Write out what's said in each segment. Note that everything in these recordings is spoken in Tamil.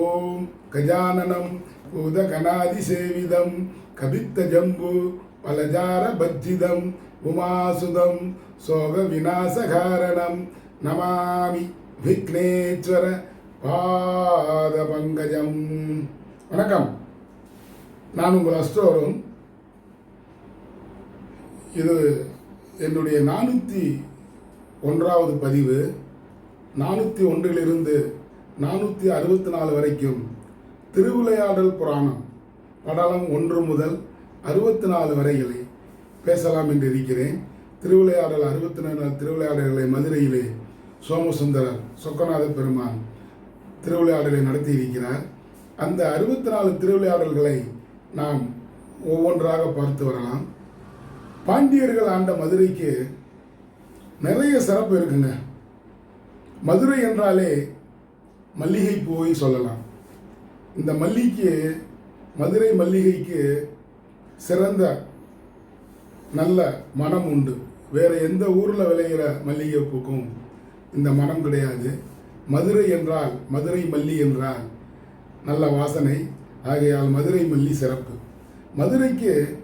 ஓம் கஜானனம் பூதகணாதிசேவிதம் கபித்த ஜம்பு பலஜார பஜ்ஜிதம் உமாசுதம் சோக விநாசகாரணம் நமாமி விக்னேஸ்வர பாத பங்கஜம் வணக்கம். நான் உங்கள் அஸ்டோரும் இது என்னுடைய நானூற்றி ஒன்றாவது பதிவு. நானூற்றி ஒன்றிலிருந்து நானூற்றி அறுபத்தி நாலு வரைக்கும் திருவிளையாடல் புராணம் படலம் ஒன்று முதல் அறுபத்தி நாலு வரைகளை பேசலாம் என்று இருக்கிறேன். திருவிளையாடல் அறுபத்தி நாலு திருவிளையாடல்களை மதுரையிலே சோமசுந்தரர் சொக்கநாத பெருமான் திருவிளையாடலை நடத்தி இருக்கிறார். அந்த அறுபத்தி நாலு திருவிளையாடல்களை நாம் ஒவ்வொன்றாக பார்த்து வரலாம். பாண்டியர்கள் ஆண்ட மதுரைக்கு நிறைய சிறப்பு இருக்குங்க. மதுரை என்றாலே மல்லிகை பூவை சொல்லலாம். இந்த மல்லிகைக்கு மதுரை மல்லிகைக்கு சிறந்த நல்ல மனம் உண்டு. வேற எந்த ஊரில் விளைகிற மல்லிகை பூக்கும்? இந்த மனம் கிடையாது. மதுரை என்றால் மதுரை மல்லி என்றால் நல்ல வாசனை. ஆகையால் மதுரை மல்லி சிறப்பு. மதுரைக்கு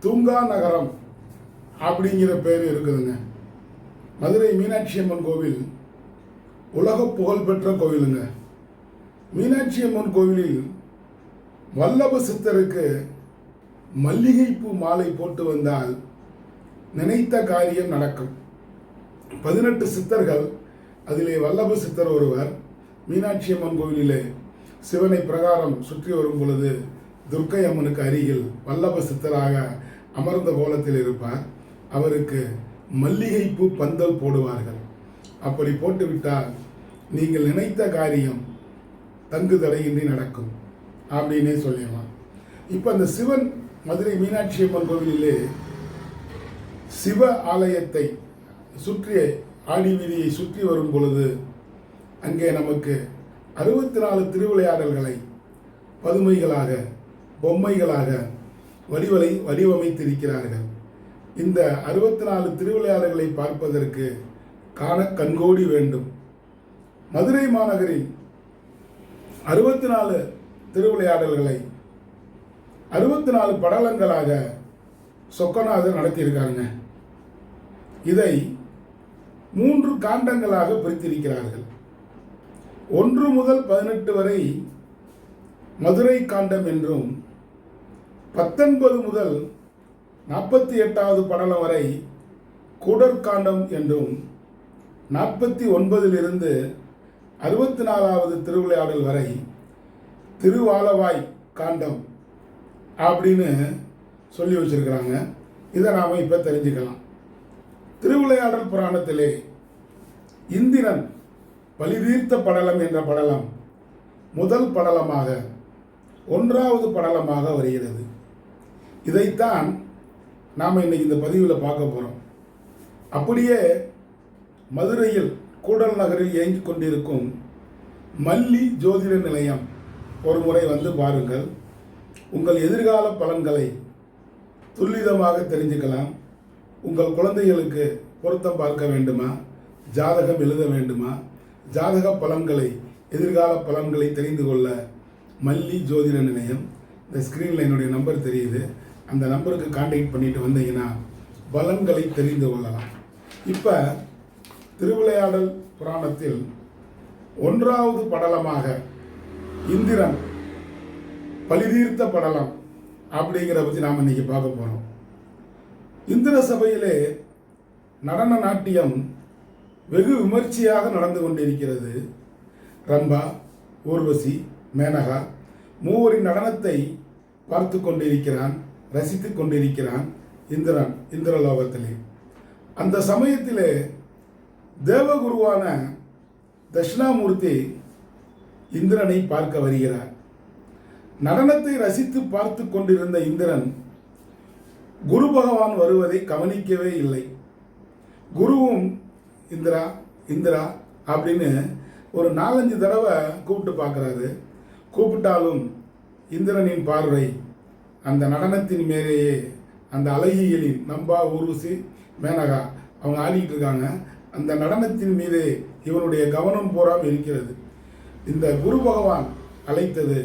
தூங்கா நகரம் அப்படிங்கிற பேர் இருக்குதுங்க. மதுரை மீனாட்சி அம்மன் கோவில் உலக புகழ்பெற்ற கோவிலுங்க. மீனாட்சி அம்மன் கோவிலில் வல்லப சித்தருக்கு மல்லிகைப்பூ மாலை போட்டு வந்தால் நினைத்த காரியம் நடக்கும். பதினெட்டு சித்தர்கள் அதிலே வல்லப சித்தர் ஒருவர் மீனாட்சி அம்மன் கோவிலிலே சிவனை பிரகாரம் சுற்றி வரும் பொழுது துர்க்கை அம்மனுக்கு அருகில் வல்லப சித்தராக அமர்ந்த கோலத்தில் இருப்பார். அவருக்கு மல்லிகைப்பூ பந்தல் போடுவார்கள். அப்படி போட்டுவிட்டால் நீங்கள் நினைத்த காரியம் தங்கு தடையின்றி நடக்கும் அப்படின்னே சொல்லிடலாம். இப்போ அந்த சிவன் மதுரை மீனாட்சி அம்மன் கோவிலிலே சிவ ஆலயத்தை சுற்றி ஆடி வீதியை சுற்றி வரும் பொழுது அங்கே நமக்கு அறுபத்தி நாலு திருவிளையாடல்களை பதுமைகளாக பொம்மைகளாக வடிவலை வடிவமைத்திருக்கிறார்கள். இந்த அறுபத்தி நாலு திருவிளையாடல்களை பார்ப்பதற்கு காண கண்கோடி வேண்டும். மதுரை மாநகரில் அறுபத்தி நாலு திருவிளையாடல்களை அறுபத்தி நாலு படலங்களாக சொக்கநாதர் நடத்தியிருக்காங்க இதை மூன்று காண்டங்களாக பிரித்திருக்கிறார்கள். ஒன்று முதல் பதினெட்டு வரை மதுரை காண்டம் என்றும் பத்தொன்பது முதல் நாற்பத்தி எட்டாவது படலம் வரை கூடற்காண்டம் என்றும் நாற்பத்தி ஒன்பதிலிருந்து அறுபத்தி நாலாவது திருவிளையாடல் வரை திருவாலவாய் காண்டம் அப்படின்னு சொல்லி வச்சிருக்கிறாங்க. இதை நாம் இப்போ தெரிஞ்சுக்கலாம். திருவிளையாடல் புராணத்திலே இந்திரன் பலிதீர்த்த படலம் என்ற படலம் முதல் படலமாக ஒன்றாவது படலமாக வருகிறது. இதைத்தான் நாம் இன்னைக்கு இந்த பதிவில் பார்க்க போகிறோம் அப்படியே மதுரையில் கூடல் நகரில் இயங்கிக் கொண்டிருக்கும் மல்லி ஜோதிட நிலையம் ஒரு முறை வந்து பாருங்கள். உங்கள் எதிர்கால பலன்களை துல்லிதமாக தெரிஞ்சுக்கலாம். உங்கள் குழந்தைகளுக்கு பொருத்தம் பார்க்க வேண்டுமா? ஜாதகம் எழுத வேண்டுமா? ஜாதக பலன்களை எதிர்கால பலன்களை தெரிந்து கொள்ள மல்லி ஜோதிட நிலையம். இந்த ஸ்க்ரீனில் என்னுடைய நம்பர் தெரியுது. அந்த நம்பருக்கு காண்டாக்ட் பண்ணிட்டு வந்தீங்கன்னா பலன்களை தெரிந்து கொள்ளலாம். இப்போ திருவிளையாடல் புராணத்தில் ஒன்றாவது படலமாக இந்திரன் பலிதீர்த்த படலம் அப்படிங்கிற பற்றி நாம் இன்னைக்கு பார்க்க போகிறோம் இந்திர சபையிலே நடன நாட்டியம் வெகு விமர்சையாக நடந்து கொண்டிருக்கிறது. ரம்பா ஊர்வசி மேனகா மூவரின் நடனத்தை பார்த்து கொண்டிருக்கிறான் ரசித்து கொண்டிருக்கிறான் இந்திரன் இந்திரலோகத்திலே. அந்த சமயத்திலே தேவகுருவான தட்சிணாமூர்த்தி இந்திரனை பார்க்க வருகிறார். நடனத்தை ரசித்து பார்த்து கொண்டிருந்த இந்திரன் குரு பகவான் வருவதை கவனிக்கவே இல்லை. குருவும் இந்திரா இந்திரா அப்படின்னு ஒரு நாலஞ்சு தடவை கூப்பிட்டு பார்க்குறாரு. கூப்பிட்டாலும் இந்திரனின் பார்வை அந்த நடனத்தின் மேலேயே அந்த அழகியலின் நம்பா ஊர்வசி மேனகா அவங்க ஆடிக்கிட்டு இருக்காங்க. அந்த நடனத்தின் மீது இவனுடைய கவனம் பூராம் இருக்கிறது. இந்த குரு பகவான் அழைத்தது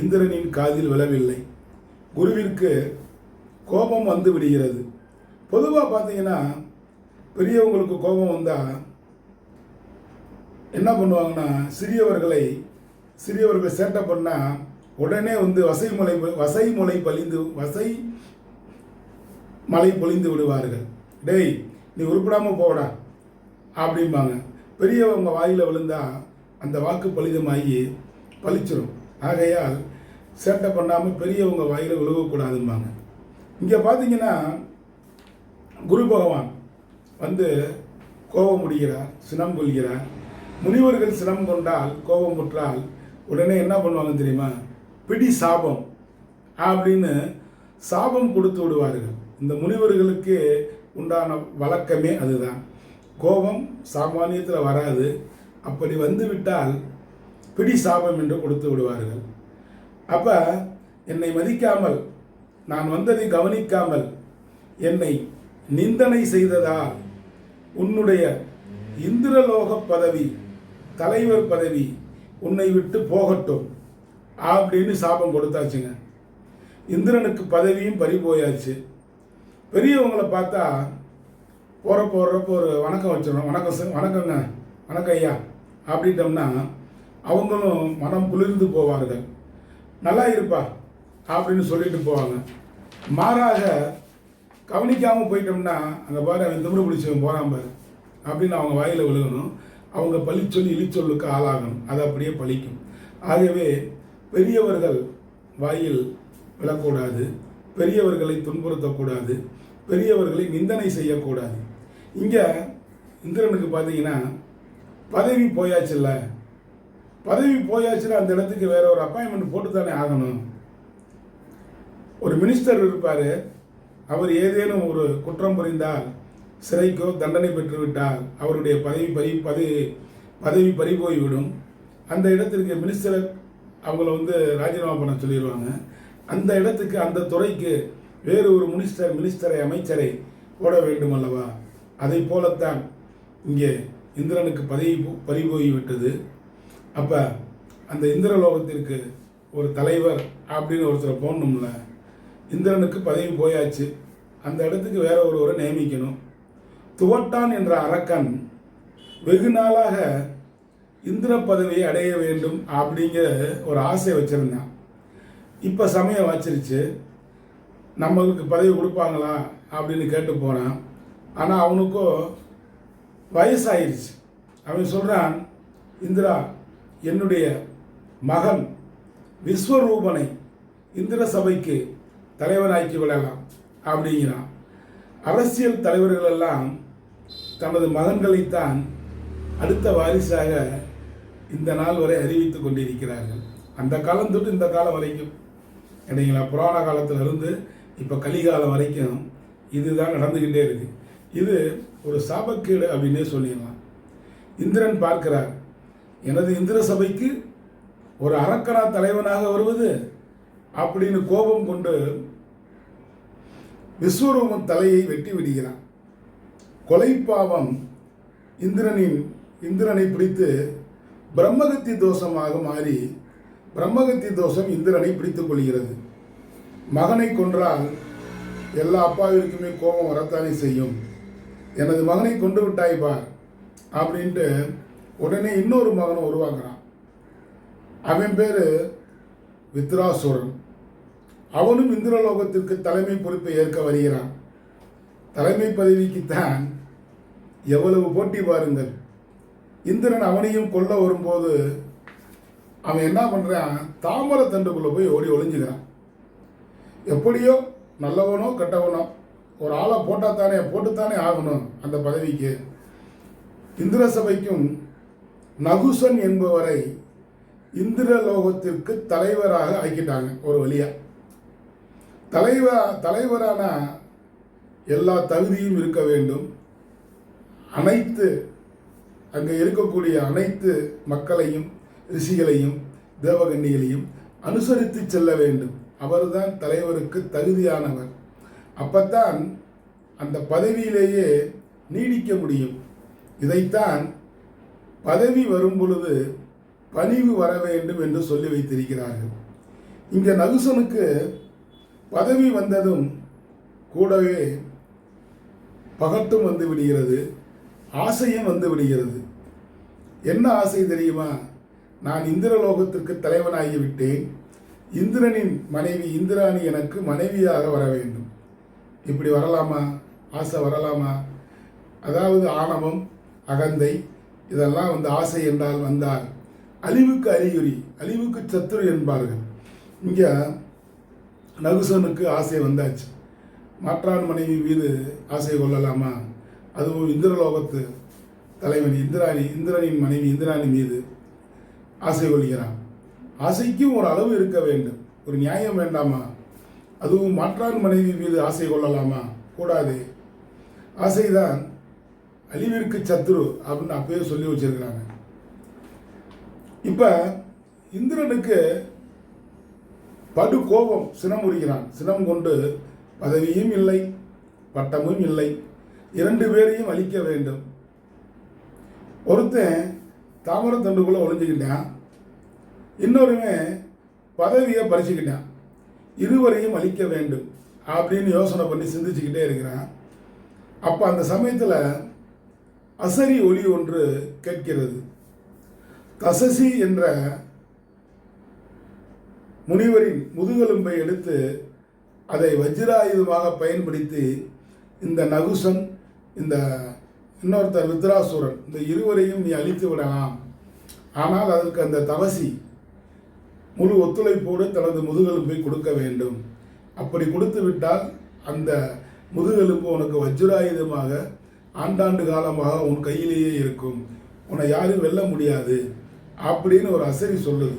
இந்திரனின் காதில் விழவில்லை. குருவிற்கு கோபம் வந்து விடுகிறது. பொதுவாக பார்த்தீங்கன்னா பெரியவங்களுக்கு கோபம் வந்தால் என்ன பண்ணுவாங்கன்னா சிறியவர்களை சிறியவர்கள் சேட்டை பண்ணால் உடனே வந்து வசை வசைமலை வசை பழிந்து வசை மலை பொழிந்து விடுவார்கள். டேய் நீ உருப்படாமல் போடா. அப்படிம்பாங்க. பெரியவங்க வாயில் விழுந்தா அந்த வாக்கு பலிதமாகி பழிச்சிடும் ஆகையால் சேட்டை பண்ணாமல் பெரியவங்க வாயில் விழுகக்கூடாதும்பாங்க. இங்கே பார்த்தீங்கன்னா குரு பகவான் வந்து கோபம் முடிகிறார் சினம் கொள்கிறார். முனிவர்கள் சினம் கொண்டால் கோபம் முற்றால் உடனே என்ன பண்ணுவாங்க தெரியுமா? பிடி சாபம் அப்படின்னு சாபம் கொடுத்து விடுவார்கள். இந்த முனிவர்களுக்கு உண்டான வழக்கமே அதுதான். கோபம் சாமானியத்தில் வராது. அப்படி வந்து விட்டால் பிடி சாபம் என்று கொடுத்து விடுவார்கள். அப்போ என்னை மதிக்காமல் நான் வந்ததை கவனிக்காமல் என்னை நிந்தனை செய்ததால் உன்னுடைய இந்திரலோக பதவி தலைவர் பதவி உன்னை விட்டு போகட்டும் அப்படின்னு சாபம் கொடுத்தாச்சுங்க. இந்திரனுக்கு பதவியும் பறி போயாச்சு பெரியவங்களை பார்த்தா போகிற போடுறப்போ ஒரு வணக்கம் வச்சிடணும். வணக்கம் சார். வணக்கங்க. வணக்கம் ஐயா. அப்படின்ட்டோம்னா அவங்களும் மனம் குளிர்ந்து போவார்கள். நல்லா இருப்பா அப்படின்னு சொல்லிட்டு போவாங்க. மாறாக கவனிக்காமல் போயிட்டோம்னா அங்கே பாரு அவன் திமிரு பிடிச்சவன் போகிறான் பாரு அப்படின்னு அவங்க வாயில் விழுகணும். அவங்க பழிச்சொல்லி இழிச்சொல்லுக்கு ஆளாகணும். அது அப்படியே பழிக்கும். ஆகவே பெரியவர்கள் வாயில் விழக்கூடாது. பெரியவர்களை துன்புறுத்தக்கூடாது. பெரியவர்களை நிந்தனை செய்யக்கூடாது. இங்கே இந்திரனுக்கு பார்த்தீங்கன்னா பதவி போயாச்சுல்ல? பதவி போயாச்சுன்னா அந்த இடத்துக்கு வேற ஒரு அப்பாயின்மெண்ட் போட்டு தானே ஆகணும். ஒரு மினிஸ்டர் இருப்பார். அவர் ஏதேனும் ஒரு குற்றம் புரிந்தால் சிறைக்கோ தண்டனை பெற்றுவிட்டால் அவருடைய பதவி பறி பதவி பதவி பறி போய்விடும். அந்த இடத்திற்கு மினிஸ்டர் அவங்கள வந்து ராஜினாமா பண்ண சொல்லிடுவாங்க அந்த இடத்துக்கு அந்த துறைக்கு வேறு ஒரு மினிஸ்டர் மினிஸ்டரை அமைச்சரை போட வேண்டும் அல்லவா அதை போலத்தான் இங்கே இந்திரனுக்கு பதவி போ- பறி போய்விட்டது அப்போ அந்த இந்திரலோகத்திற்கு ஒரு தலைவர் அப்படின்னு ஒருத்தரை போடணும்ல இந்திரனுக்கு பதவி போயாச்சு. அந்த இடத்துக்கு வேற ஒருவரை நியமிக்கணும். துவட்டான் என்ற அரக்கன் வெகு நாளாக இந்திர பதவியை அடைய வேண்டும் அப்படிங்கிற ஒரு ஆசை வச்சுருந்தான். இப்போ சமயம் வச்சிருச்சு நம்மளுக்கு பதவி கொடுப்பாங்களா அப்படின்னு கேட்டு போனான். ஆனால் அவனுக்கும் வயசாயிருச்சு. அவன் சொல்கிறான் இந்திரா என்னுடைய மகன் விஸ்வரூபனை இந்திர சபைக்கு தலைவனாக்கி விடலாம் அப்படிங்கிறான். அரசியல் தலைவர்களெல்லாம் தனது மகன்களைத்தான் அடுத்த வாரிசாக இந்த நாள் வரை அறிவித்து கொண்டிருக்கிறார்கள். அந்த காலம் தொட்டு இந்த காலம் வரைக்கும். இல்லைங்களா புராண காலத்திலிருந்து இப்போ கலிகாலம் வரைக்கும் இதுதான் நடந்துக்கிட்டே இருக்குது இது ஒரு சாபக்கேடு அப்படின்னே சொல்லிடலாம். இந்திரன் பார்க்கிறார் எனது இந்திர சபைக்கு ஒரு அரக்கனா தலைவனாக வருவது? அப்படின்னு கோபம் கொண்டு விஸ்வரூபம் தலையை வெட்டி விடுகிறான். கொலை பாவம் இந்திரனின் இந்திரனை பிடித்து பிரம்மகத்தி தோஷமாக மாறி பிரம்மகத்தி தோஷம் இந்திரனை பிடித்துக் கொள்கிறது. மகனை கொன்றால் எல்லா அப்பாவிற்குமே கோபம் வரத்தானே செய்யும்? எனது மகனை கொண்டு விட்டாய் பார் அப்படின்ட்டு உடனே இன்னொரு மகனை உருவாக்குறான். அவன் பேர் வித்ராசுரன். அவனும் இந்திரலோகத்திற்கு தலைமை பொறுப்பை ஏற்க வருகிறான். தலைமை பதவிக்குத்தான் எவ்வளவு போட்டி பாருங்கள். இந்திரன் அவனையும் கொல்ல வரும்போது அவன் என்ன பண்ணுறான் தாமரை தண்டுக்குள்ளே போய் ஓடி ஒளிஞ்சுக்கிறான். எப்படியோ நல்லவனோ கெட்டவனோ ஒரு ஆளை போட்டால் தானே போட்டுத்தானே ஆகணும் அந்த பதவிக்கு. இந்திர சபைக்கும் நகுசன் என்பவரை இந்திரலோகத்திற்கு தலைவராக ஆக்கிட்டாங்க ஒரு வழியாக தலைவர் தலைவரான எல்லா தகுதியும் இருக்க வேண்டும். அனைத்து அங்கே இருக்கக்கூடிய அனைத்து மக்களையும் ரிஷிகளையும் தேவகன்னிகளையும் அனுசரித்து செல்ல வேண்டும். அவர்தான் தலைவருக்கு தகுதியானவர். அப்பத்தான் அந்த பதவியிலேயே நீடிக்க முடியும். இதைத்தான் பதவி வரும் பொழுது பணிவு வர வேண்டும் என்று சொல்லி வைத்திருக்கிறார்கள். இங்கே நகுசனுக்கு பதவி வந்ததும் கூடவே பகட்டும் வந்து விடுகிறது ஆசையும் வந்து விடுகிறது. என்ன ஆசை தெரியுமா? நான் இந்திரலோகத்திற்கு தலைவனாகிவிட்டேன். இந்திரனின் மனைவி இந்திராணி எனக்கு மனைவியாக வர வேண்டும். இப்படி வரலாமா? ஆசை வரலாமா? அதாவது ஆணவம் அகந்தை இதெல்லாம் வந்து ஆசை என்றால் வந்தால் அழிவுக்கு அறிகுறி அழிவுக்கு சத்துரு என்பார்கள். இங்கே நகுசனுக்கு ஆசை வந்தாச்சு. மாற்றான் மனைவி மீது ஆசை கொள்ளலாமா? அதுவும் இந்திரலோகத்து தலைவன் இந்திராணி இந்திரனின் மனைவி இந்திராணி மீது ஆசை கொள்கிறான். ஆசைக்கும் ஒரு அளவு இருக்க வேண்டும். ஒரு நியாயம் வேண்டாமா? அதுவும் மாற்றான் மனைவி மீது ஆசை கொள்ளலாமா? கூடாது. ஆசைதான் அழிவிற்கு சத்ரு அப்படின்னு அப்பயே சொல்லி வச்சிருக்கிறாங்க. இப்போ இந்திரனுக்கு படு கோபம் சினம் உரிகிறான் சினம் கொண்டு பதவியும் இல்லை பட்டமும் இல்லை. இரண்டு பேரையும் அழிக்க வேண்டும். ஒருத்தன் தாமரத்தண்டுக்குள்ளே ஒழிஞ்சுக்கிட்டான் இன்னொருவன் பதவியை பறிச்சுக்கிட்டான். இருவரையும் அழிக்க வேண்டும் அப்படின்னு யோசனை பண்ணி சிந்திச்சுக்கிட்டே இருக்கிறான். அப்போ அந்த சமயத்தில் அசரி ஒளி ஒன்று கேட்கிறது. தசசி என்ற முனிவரின் முதுகெலும்பை எடுத்து அதை வஜ்ராயுதமாக பயன்படுத்தி இந்த நகுசன் இந்த இன்னொருத்தர் வித்ராசுரன் இந்த இருவரையும் நீ அழித்து விடலாம். ஆனால் அதற்கு அந்த தவசி முழு ஒத்துழைப்போடு தனது முதுகெலும்பை கொடுக்க வேண்டும். அப்படி கொடுத்து விட்டால் அந்த முதுகெலும்பு உனக்கு வஜ்ராயுதமாக ஆண்டாண்டு காலமாக உன் கையிலேயே இருக்கும். உன்னை யாரும் வெல்ல முடியாது. அப்படின்னு ஒரு அசரி சொல்லுது.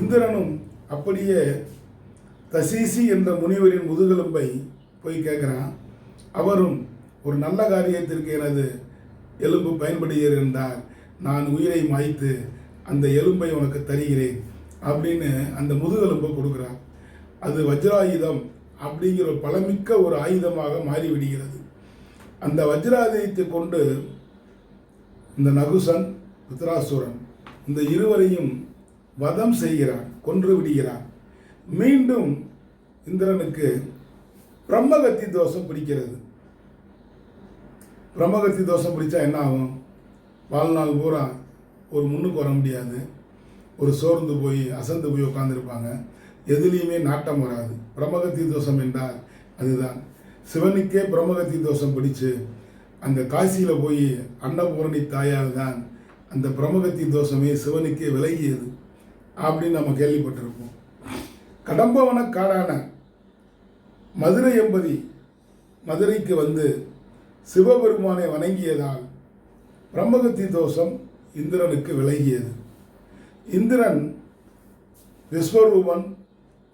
இந்திரனும் அப்படியே தசீசி என்ற முனிவரின் முதுகெலும்பை போய் கேட்குறான் அவரும் ஒரு நல்ல காரியத்திற்கு எனது எலும்பு பயன்படுகிறார் நான் உயிரை மாய்த்து அந்த எலும்பை உனக்கு தருகிறேன். அப்படின்னு அந்த முதுகெலும்பை கொடுக்குறான். அது வஜ்ராயுதம் அப்படிங்கிற பலமிக்க ஒரு ஆயுதமாக மாறிவிடுகிறது. அந்த வஜ்ராயுதத்தை கொண்டு இந்த நகுசன் ருத்ராசுரன் இந்த இருவரையும் வதம் செய்கிறான் கொன்று விடுகிறான். மீண்டும் இந்திரனுக்கு பிரம்மகத்தி தோஷம் பிடிக்கிறது. பிரம்மகத்தி தோஷம் பிடிச்சா என்ன ஆகும்? வாழ்நாள் பூரா ஒரு முன்னுக்கு வர முடியாது. ஒரு சோர்ந்து போய் அசந்து போய் உட்காந்துருப்பாங்க எதுலேயுமே நாட்டம் வராது. பிரமகத்தி தோஷம் என்றால் அதுதான். சிவனுக்கே பிரமகத்தி தோஷம் பிடிச்சு அந்த காசியில் போய் அன்னபூரணி தாயால் தான் அந்த பிரமகத்தி தோஷமே சிவனுக்கே விலகியது அப்படின்னு நம்ம கேள்விப்பட்டிருப்போம். கடம்பவன காடான மதுரை எம்பதி மதுரைக்கு வந்து சிவபெருமானை வணங்கியதால் பிரம்மகத்தி தோஷம் இந்திரனுக்கு விலகியது. இந்திரன் விஸ்வரூபன்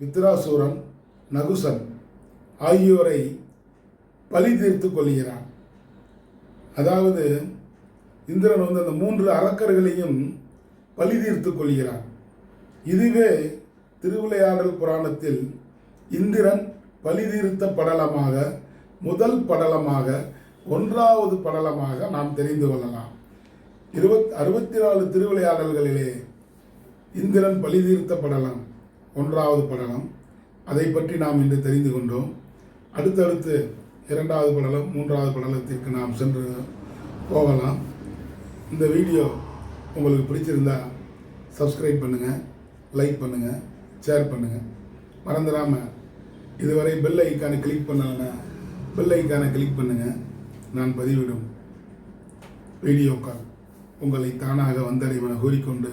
வித்ராசூரன் நகுசன் ஆகியோரை பலி தீர்த்து கொள்கிறான். அதாவது இந்திரன் வந்து அந்த மூன்று அரக்கர்களையும் பலி தீர்த்து கொள்கிறான். இதுவே திருவிளையாடல் புராணத்தில் இந்திரன் பலிதீர்த்த படலமாக முதல் படலமாக ஒன்றாவது படலமாக நாம் தெரிந்து கொள்ளலாம். இருபத் அறுபத்தி நாலு திருவிளையாடல்களிலே இந்திரன் பலிதீர்த்த படலம் ஒன்றாவது படலம். அதை பற்றி நாம் இன்று தெரிந்து கொண்டோம். அடுத்தடுத்து இரண்டாவது படலம் மூன்றாவது படலத்திற்கு நாம் சென்று போகலாம். இந்த வீடியோ உங்களுக்கு பிடிச்சிருந்தால் சப்ஸ்கிரைப் பண்ணுங்கள் லைக் பண்ணுங்கள் ஷேர் பண்ணுங்கள் மறந்துடாமல் இதுவரை பெல் ஐக்கானை கிளிக் பண்ணலைன்னா பெல் ஐக்கானை கிளிக் பண்ணுங்கள் நான் பதிவிடும் வீடியோக்கள் உங்களை தானாக வந்தடைவன கூறிக்கொண்டு